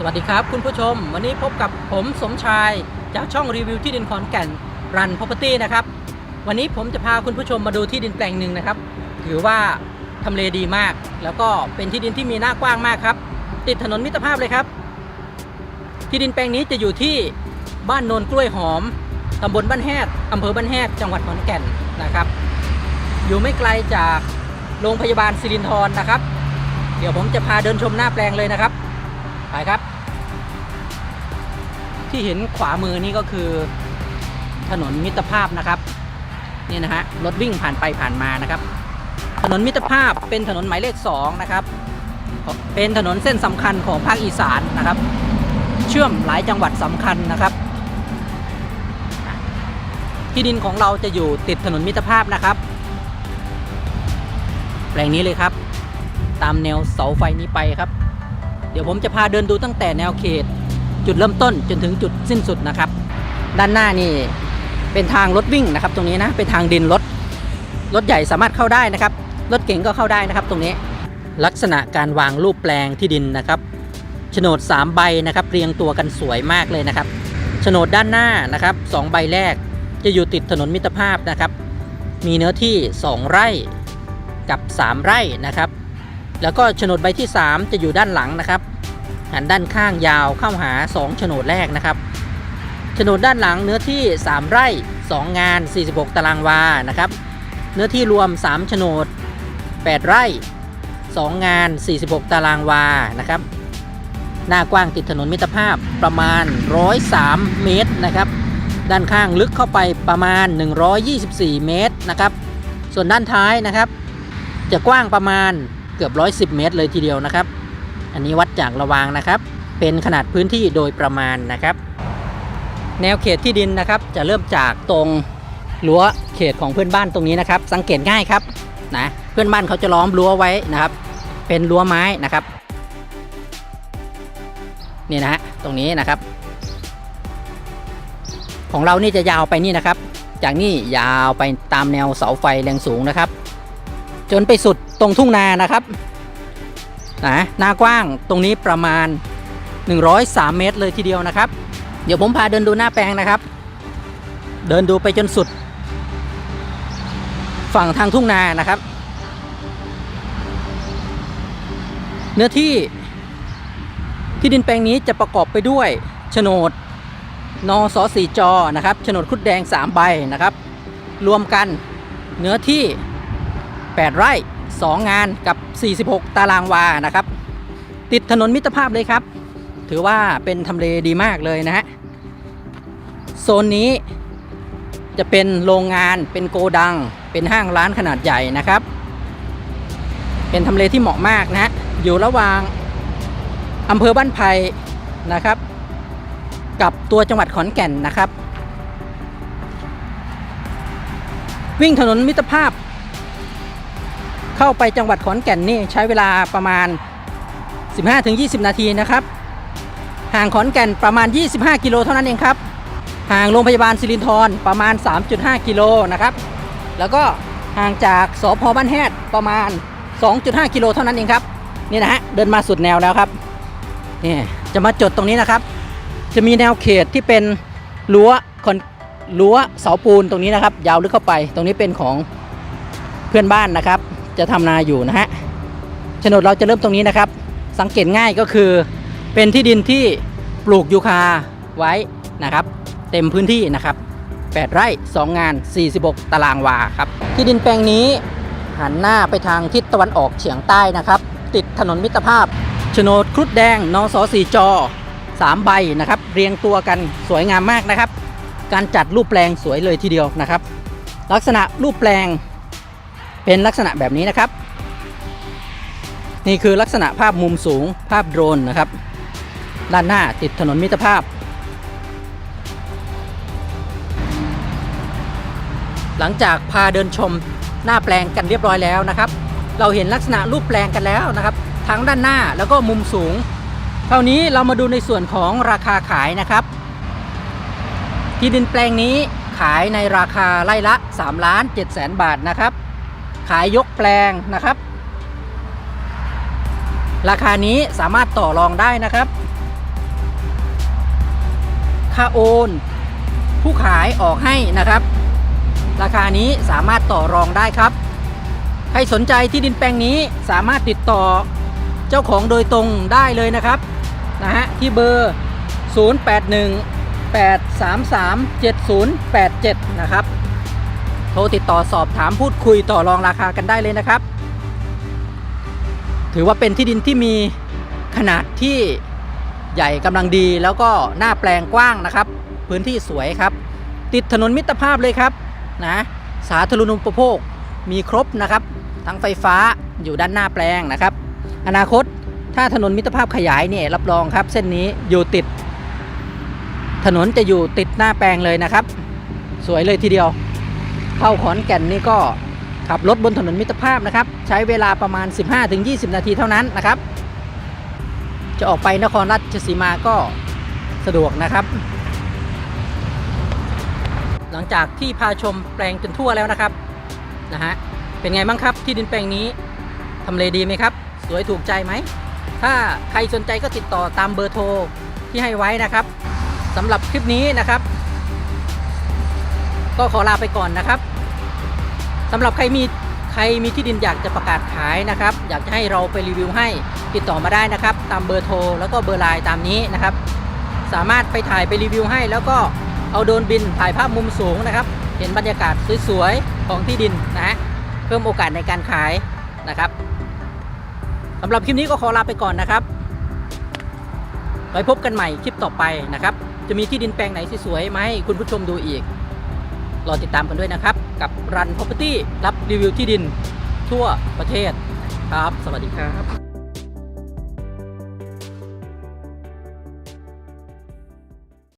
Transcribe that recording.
สวัสดีครับคุณผู้ชม วันนี้พบกับผมสมชายจากช่องรีวิวที่ดินขอนแก่นรัน property นะครับ วันนี้ผมจะพาคุณผู้ชมมาดูที่ดินแปลงหนึ่งนะครับ ถือว่าทำเลดีมาก แล้วก็เป็นที่ดินที่มีหน้ากว้างมากครับ ติดถนนมิตรภาพเลยครับ ที่ดินแปลงนี้จะอยู่ที่บ้านโนนกล้วยหอมตำบลบ้านแฮดอำเภอบ้านแฮดจังหวัดขอนแก่นนะครับ อยู่ไม่ไกลจากโรงพยาบาลสิรินธรนะครับ เดี๋ยวผมจะพาเดินชมหน้าแปลงเลยนะครับ ไปครับ ที่เห็นขวามือนี่ก็คือถนนมิตรภาพนะครับนี่นะฮะรถวิ่งผ่านไปผ่านมานะครับ ถนนมิตรภาพเป็นถนนหมายเลข2นะครับเป็นถนนเส้นสำคัญของภาคอีสานนะครับ เชื่อมหลายจังหวัดสำคัญนะครับ ที่ดินของเราจะอยู่ติดถนนมิตรภาพนะครับแปลงนี้เลยครับ ตามแนวเสาไฟนี้ไปครับ เดี๋ยวผมจะพาเดินดูตั้งแต่แนวเขต จุดเริ่มต้นจนถึงจุดสิ้นสุดนะครับ ด้านหน้านี่เป็นทางรถวิ่งนะครับ ตรงนี้นะเป็นทางดินรถรถใหญ่สามารถเข้าได้นะครับ รถเก๋งก็เข้าได้นะครับ ตรงนี้ลักษณะการวางรูปแปลงที่ดินนะครับโฉนด 3 ใบนะครับ เรียงตัวกันสวยมากเลยนะครับโฉนดด้านหน้านะครับสองใบแรกจะอยู่ติดถนนมิตรภาพนะครับ มีเนื้อที่ 2 ไร่กับ 3 ไร่นะครับ แล้วก็โฉนดใบที่ 3 จะอยู่ด้านหลังนะครับ หันด้านข้างยาวเข้าหา2โฉนดแรกนะครับโฉนดด้านหลังเนื้อที่ 3 ไร่ 2 งาน 46 ตารางวานะครับ เนื้อที่รวม3โฉนด 8 ไร่ 2 งาน 46 ตารางวานะครับ หน้ากว้างติดถนนมิตรภาพประมาณ 103 เมตรนะครับ ด้านข้างลึกเข้าไปประมาณ 124 เมตรนะครับ ส่วนด้านท้ายนะครับ จะกว้างประมาณ เกือบ 110 เมตรเลยทีเดียวนะครับ อันนี้วัดจากระวางนะครับ เป็นขนาดพื้นที่โดยประมาณนะครับ แนวเขตที่ดินนะครับ จะเริ่มจากตรงรั้วเขตของเพื่อนบ้านตรงนี้นะครับ สังเกตง่ายครับนะเพื่อนบ้านเขาจะล้อมรั้วไว้นะครับ เป็นรั้วไม้นะครับนี่นะฮะตรงนี้นะครับ ของเรานี่จะยาวไปนี่นะครับ จากนี่ยาวไปตามแนวเสาไฟแรงสูงนะครับ จนไปสุดตรงทุ่งนานะครับนะหน้ากว้างตรงนี้ประมาณ 103 เมตรเลยทีเดียวนะครับ เดี๋ยวผมพาเดินดูหน้าแปลงนะครับ เดินดูไปจนสุด ฝั่งทางทุ่งนานะครับ เนื้อที่ที่ดินแปลงนี้จะประกอบไปด้วยโฉนดนสสีจอนะครับโฉนดคุดแดง 3 ใบนะครับ รวมกันเนื้อที่ 8 ไร่ 2 งานกับ 46 ตารางวานะครับ ติดถนนมิตรภาพเลยครับ ถือว่าเป็นทำเลดีมากเลยนะฮะ โซนนี้จะเป็นโรงงานเป็นโกดัง เป็นห้างร้านขนาดใหญ่นะครับ เป็นทำเลที่เหมาะมากนะฮะ อยู่ระหว่างอำเภอบ้านไผ่นะครับ กับตัวจังหวัดขอนแก่นนะครับ วิ่งถนนมิตรภาพ เข้าไปจังหวัดขอนแก่นนี่ใช้เวลาประมาณ 15-20 นาทีนะครับ ห่างขอนแก่นประมาณ 25 กิโลเท่านั้นเองครับ ห่างโรงพยาบาลสิรินธรประมาณ 3.5 กิโลนะครับ แล้วก็ห่างจากสพบ้านแฮดประมาณ 2.5 กิโลเท่านั้นเองครับ นี่นะฮะเดินมาสุดแนวแล้วครับนี่จะมาจดตรงนี้นะครับ จะมีแนวเขตที่เป็นรั้วคอนรั้วเสาปูนตรงนี้นะครับ ยาวลึกเข้าไป ตรงนี้เป็นของเพื่อนบ้านนะครับ จะทำนาอยู่นะฮะโฉนดเราจะเริ่มตรงนี้นะครับ สังเกตง่ายก็คือเป็นที่ดินที่ปลูกยูคาไว้นะครับ เต็มพื้นที่นะครับ 8 ไร่ 2 งาน 46 ตารางวาครับ ที่ดินแปลงนี้หันหน้าไปทางทิศตะวันออกเฉียงใต้นะครับ ติดถนนมิตรภาพโฉนดครุฑแดงนสสีจอ3ใบนะครับ เรียงตัวกันสวยงามมากนะครับ การจัดรูปแปลงสวยเลยทีเดียวนะครับ ลักษณะรูปแปลง เป็นลักษณะแบบนี้นะครับ นี่คือลักษณะภาพมุมสูงภาพโดรนนะครับ ด้านหน้าติดถนนมิตรภาพ หลังจากพาเดินชมหน้าแปลงกันเรียบร้อยแล้วนะครับ เราเห็นลักษณะรูปแปลงกันแล้วนะครับ ทั้งด้านหน้าแล้วก็มุมสูงคราวนี้เรามาดูในส่วนของราคาขายนะครับ ที่ดินแปลงนี้ขายในราคาไร่ละ3ล้าน7แสนบาทนะครับ ขายยกแปลงนะครับ ราคานี้สามารถต่อรองได้นะครับ ค่าโอน ผู้ขายออกให้นะครับ ราคานี้สามารถต่อรองได้ครับ ใครสนใจที่ดินแปลงนี้สามารถติดต่อเจ้าของโดยตรงได้เลยนะครับนะฮะที่เบอร์ 0818337087 นะครับ โทรติดต่อสอบถามพูดคุยต่อรองราคากันได้เลยนะครับ ถือว่าเป็นที่ดินที่มีขนาดที่ใหญ่กำลังดีแล้วก็หน้าแปลงกว้างนะครับ พื้นที่สวยครับ ติดถนนมิตรภาพเลยครับนะสาธารณูปโภคมีครบนะครับ ทั้งไฟฟ้าอยู่ด้านหน้าแปลงนะครับ อนาคตถ้าถนนมิตรภาพขยายเนี่ยรับรองครับ เส้นนี้อยู่ติด ถนนจะอยู่ติดหน้าแปลงเลยนะครับ สวยเลยทีเดียว เข้าขอนแก่นนี่ก็ขับรถบนถนนมิตรภาพนะครับ ใช้เวลาประมาณ 15-20 นาทีเท่านั้นนะครับ จะออกไปนครราชสีมาก็สะดวกนะครับ หลังจากที่พาชมแปลงจนทั่วแล้วนะครับนะฮะเป็นไงบ้างครับที่ดินแปลงนี้ทำเลดีไหมครับ สวยถูกใจไหม ถ้าใครสนใจก็ติดต่อตามเบอร์โทรที่ให้ไว้นะครับสำหรับคลิปนี้นะครับ ก็ขอลาไปก่อนนะครับ สำหรับใครมีใครมีที่ดินอยากจะประกาศขายนะครับ อยากจะให้เราไปรีวิวให้ติดต่อมาได้นะครับ ตามเบอร์โทรแล้วก็เบอร์ไลน์ตามนี้นะครับ สามารถไปถ่ายไปรีวิวให้ แล้วก็เอาโดรนบินถ่ายภาพมุมสูงนะครับ เห็นบรรยากาศสวยๆของที่ดินนะฮะเพิ่มโอกาสในการขายนะครับสำหรับคลิปนี้ก็ขอลาไปก่อนนะครับไว้พบกันใหม่คลิปต่อไปนะครับ จะมีที่ดินแปลงไหนสวยๆมาให้คุณผู้ชมดูอีก รอติดตามกันด้วยนะครับ กับรัน Property รับรีวิวที่ดินทั่วประเทศครับ สวัสดีครับ